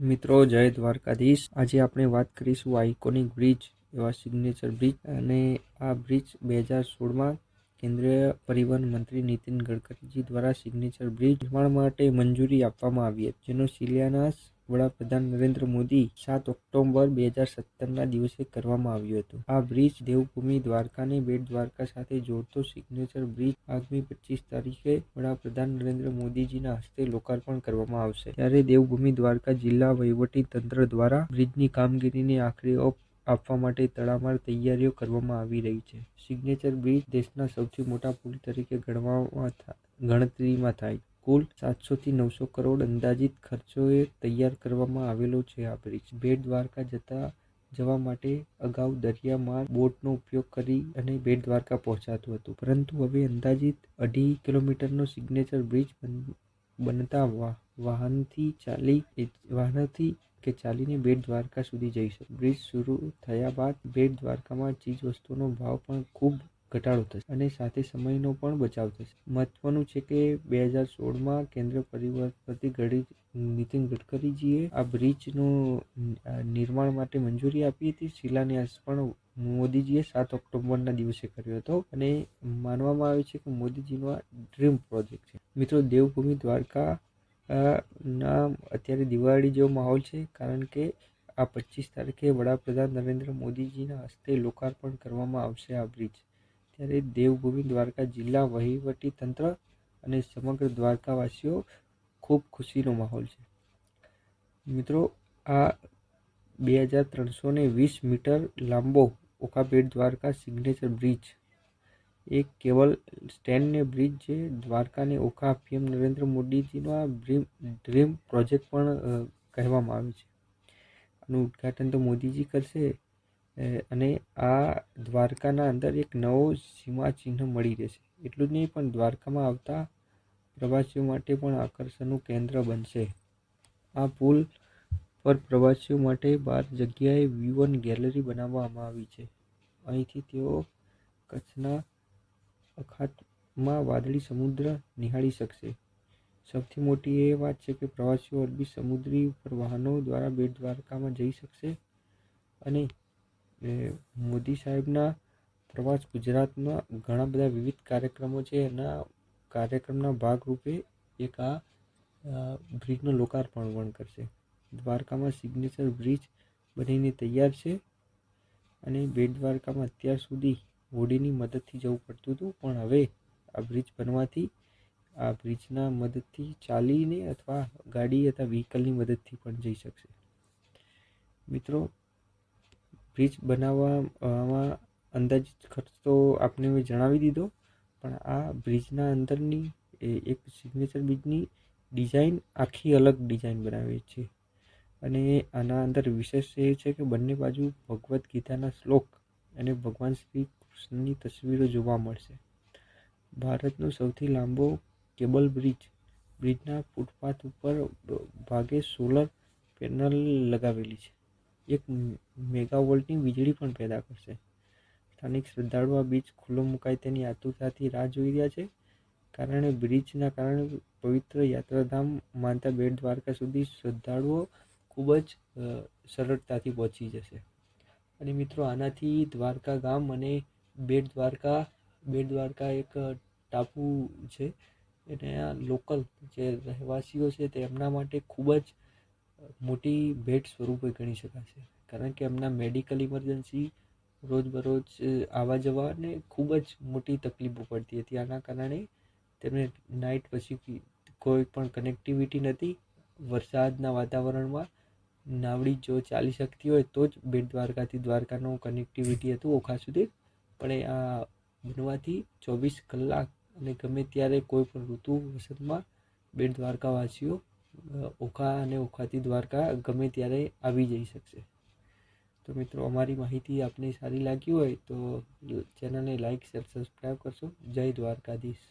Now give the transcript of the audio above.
મિત્રો, જય દ્વારકાધીશ. આજે આપણે વાત કરીશું આઇકોનિક બ્રિજ, એવા સિગ્નેચર બ્રિજ અને આ બ્રિજ બે હજાર સોળમાં કેન્દ્રીય પરિવહન મંત્રી નીતિન ગડકરીજી દ્વારા સિગ્નેચર બ્રિજ નિર્માણ માટે મંજૂરી આપવામાં આવી હતી, જેનો શિલાન્યાસ વડાપ્રધાન નરેન્દ્ર મોદી સાત ઓક્ટોબર બે હજાર સત્તરના દિવસે કરવામાં આવ્યું હતું. આ બ્રિજ દેવભૂમિ દ્વારકાને બેટ દ્વારકા સાથે જોડતો સિગ્નેચર બ્રિજ આગામી પચીસ તારીખે વડાપ્રધાન નરેન્દ્ર મોદીજીના હસ્તે લોકાર્પણ કરવામાં આવશે. ત્યારે દેવભૂમિ દ્વારકા જિલ્લા વહીવટી તંત્ર દ્વારા બ્રિજની કામગીરીની આખરી ઓપ આપવા માટે તડામાર તૈયારીઓ કરવામાં આવી રહી છે. સિગ્નેચર બ્રિજ દેશના સૌથી મોટા પુલ તરીકે ગણવામાં ગણતરીમાં થાય. કુલ સાતસો થી નવસો કરોડ અંદાજિત ખર્ચોએ તૈયાર કરવામાં આવેલો છે આ બ્રિજ. બેટ દ્વારકા જતા જવા માટે અગાઉ દરિયામાં બોટનો ઉપયોગ કરી અને બેટ દ્વારકા પહોંચાતું હતું. પરંતુ હવે અંદાજિત અઢી કિલોમીટરનો સિગ્નેચર બ્રિજ બન- બનતા વાહનથી ચાલી વાહનથી કે ચાલીને બેટ દ્વારકા સુધી જઈશું. બ્રિજ શરૂ થયા બાદ બેટ દ્વારકામાં ચીજ વસ્તુઓનો ભાવ પણ ખૂબ ઘટાડો થશે અને સાથે સમયનો પણ બચાવ થશે. મહત્વનું છે કે બે હજાર સોળમાં કેન્દ્ર પરિવહન ઘડી નીતિન ગડકરીજીએ આ બ્રિજનું નિર્માણ માટે મંજૂરી આપી હતી. શિલાન્યાસ પણ મોદીજીએ સાત ઓક્ટોબરના દિવસે કર્યો હતો અને માનવામાં આવે છે કે મોદીજીનો આ ડ્રીમ પ્રોજેક્ટ છે. મિત્રો, દેવભૂમિ દ્વારકા ના અત્યારે દિવાળી જેવો માહોલ છે, કારણ કે આ પચીસ તારીખે વડાપ્રધાન નરેન્દ્ર મોદીજીના હસ્તે લોકાર્પણ કરવામાં આવશે આ બ્રિજ. ત્યારે દેવભૂમિ દ્વારકા જિલ્લા વહીવટી તંત્ર અને સમગ્ર દ્વારકાવાસીઓ ખૂબ ખુશીનો માહોલ છે. મિત્રો, આ બે હજાર ત્રણસો વીસ મીટર લાંબો ઓકાપેટ દ્વારકા સિગ્નેચર બ્રિજ એક કેવલ સ્ટેન્ડને બ્રિજ છે. દ્વારકાને ઓખા પીએમ નરેન્દ્ર મોદીજીનો આ ડ્રીમ ડ્રીમ પ્રોજેક્ટ પણ કહેવામાં આવે છે. આનું ઉદ્ઘાટન તો મોદીજી કરશે અને આ દ્વારકાના અંદર એક નવો સીમાચિહ્ન મળી રહેશે. એટલું જ નહીં, પણ દ્વારકામાં આવતા પ્રવાસીઓ માટે પણ આકર્ષણનું કેન્દ્ર બનશે. આ પુલ પર પ્રવાસીઓ માટે બાર જગ્યાએ વ્યૂ વન ગેલેરી બનાવવામાં આવી છે. અહીંથી તેઓ કચ્છના અખાતમાં વાદળી સમુદ્ર નિહાળી શકશે. સૌથી મોટી એ વાત છે કે પ્રવાસીઓ અરબી સમુદ્રી ઉપર વાહનો દ્વારા બેટ દ્વારકામાં જઈ શકશે અને મોદી સાહેબના પ્રવાસ ગુજરાતમાં ઘણા બધા વિવિધ કાર્યક્રમો છે. એના કાર્યક્રમના ભાગરૂપે એક આ બ્રિજનું લોકાર્પણ પણ કરશે. દ્વારકામાં સિગ્નેચર બ્રિજ બનીને તૈયાર છે અને બેટ દ્વારકામાં અત્યાર સુધી હોડીની મદદથી જવું પડતું હતું, પણ હવે આ બ્રિજ બનવાથી, આ બ્રિજના મદદથી ચાલીને અથવા ગાડી અથવા વ્હીકલની મદદથી પણ જઈ શકશે. મિત્રો, બ્રિજ બનાવવામાં અંદાજિત ખર્ચ તો આપને મેં જણાવી દીધો, પણ આ બ્રિજના અંદરની એક સિગ્નેચર બ્રિજની ડિઝાઇન આખી અલગ ડિઝાઇન બનાવી છે. અને આના અંદર વિશેષ એ છે કે બંને બાજુ ભગવદ્ ગીતાના શ્લોક અને ભગવાન શ્રી કૃષ્ણની તસવીરો જોવા મળશે. ભારતનો સૌથી લાંબો કેબલ બ્રિજ, બ્રિજના ફૂટપાથ ઉપર ભાગે સોલર પેનલ લગાવેલી છે. એક મેગાવોલ્ટની વીજળી પણ પેદા કરશે. સ્થાનિક શ્રદ્ધાળુઓ આ બીચ ખુલ્લો મુકાય તેની આતુરતાથી રાહ જોઈ રહ્યા છે. કારણે બ્રિજના કારણે પવિત્ર યાત્રાધામ માનતા બેટ દ્વારકા સુધી શ્રદ્ધાળુઓ ખૂબ જ સરળતાથી પહોંચી જશે. અને મિત્રો, આનાથી દ્વારકા ગામ અને બેટ દ્વારકા બેટ દ્વારકા એક ટાપુ છે. અને આ લોકલ જે રહેવાસીઓ છે તે એમના માટે ખૂબ જ મોટી ભેટ સ્વરૂપે ગણી શકાશે. કારણ કે એમના મેડિકલ ઇમરજન્સી રોજબરોજ આવવા જવાને ખૂબ જ મોટી તકલીફો પડતી હતી. આના કારણે તેમને નાઇટ પછી કોઈ પણ કનેક્ટિવિટી નથી. વરસાદના વાતાવરણમાં નાવડી જો ચાલી શકતી હોય તો જ બેટ દ્વારકાથી દ્વારકાનું કનેક્ટિવિટી હતું ઓખા સુધી પણ આ બનવાથી ચોવીસ કલાક અને ગમે ત્યારે કોઈ પણ ઋતુ વસંતમાં બેટ દ્વારકાવાસીઓ ઓખા અને ઓખાથી દ્વારકા ગમે ત્યારે આવી જઈ શકશે. તો મિત્રો, અમારી માહિતી આપને સારી લાગી હોય તો ચેનલને લાઈક, શેર, સબસ્ક્રાઈબ કરશો. જય દ્વારકાધીશ.